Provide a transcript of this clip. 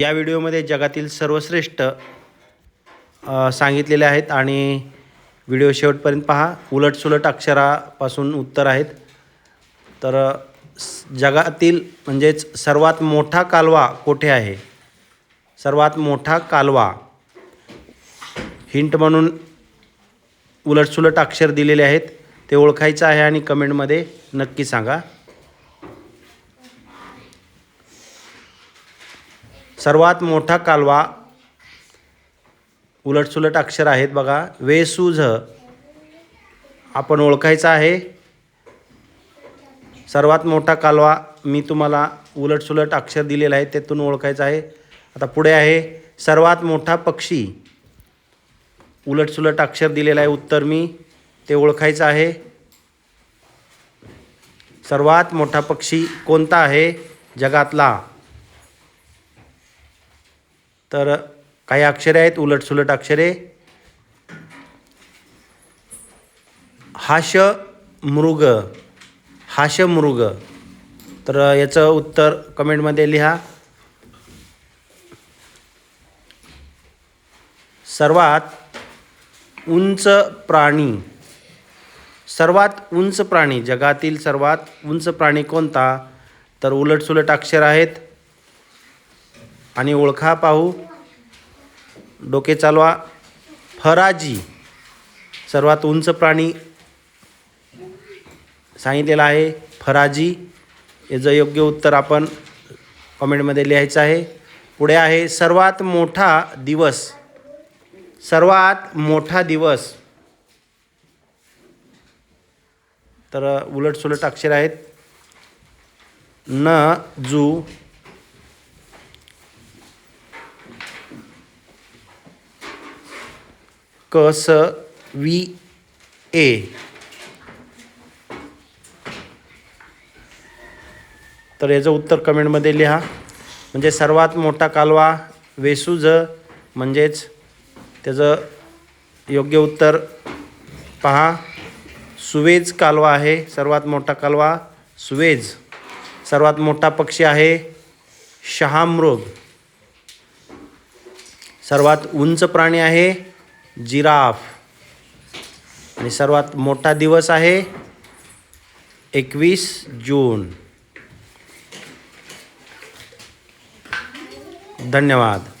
या व्हिडिओमध्ये जगातील सर्वश्रेष्ठ सांगितलेले आहेत आणि व्हिडिओ शेवटपर्यंत पहा. उलटसुलट अक्षरापासून उत्तर आहेत. तर जगातील म्हणजेच सर्वात मोठा कालवा कोठे आहे? सर्वात मोठा कालवा. हिंट म्हणून उलटसुलट अक्षर दिलेले आहेत. ते ओळखायचं आहे आणि कमेंटमध्ये नक्की सांगा. सर्वात मोठा कालवा उलटसुलट अक्षर आहेत बघा. वेसूझ आपण ओळखायचा आहे. सर्वात मोठा कालवा मी तुम्हाला उलटसुलट अक्षर दिलेलं आहे त्यातून ओळखायचं आहे. आता पुढे आहे. सर्वात मोठा पक्षी. उलटसुलट अक्षर दिलेलं आहे उत्तर मी. ते ओळखायचं आहे. सर्वात मोठा पक्षी कोणता आहे? जगातला. तर काही अक्षरे आहेत उलटसुलट अक्षरे. हाश मृग हाश मृग तर याचं उत्तर कमेंटमध्ये लिहा. सर्वात उंच प्राणी. सर्वात उंच प्राणी जगातील सर्वात उंच प्राणी कोणता? तर उलटसुलट अक्षर आहेत. आणि ओळखा पाहू. डोके चालवा. फराजी सर्वात उंच प्राणी सांगितलेलं आहे. फराजी याचं योग्य उत्तर आपण कॉमेंटमध्ये लिहायचं आहे. पुढे आहे सर्वात मोठा दिवस. सर्वात मोठा दिवस. तर उलटसुलट अक्षर आहेत. न जू क स वी ए. तर याचं उत्तर कमेंटमध्ये लिहा. म्हणजे सर्वात मोठा कालवा वेसूज म्हणजेच त्याचं योग्य उत्तर पहा. सुवेज कालवा आहे सर्वात मोठा कालवा सुवेज. सर्वात मोठा पक्षी आहे शहामृग सर्वात उंच प्राणी आहे जिराफ. आणि सर्वात मोठा दिवस आहे एकवीस जून. धन्यवाद.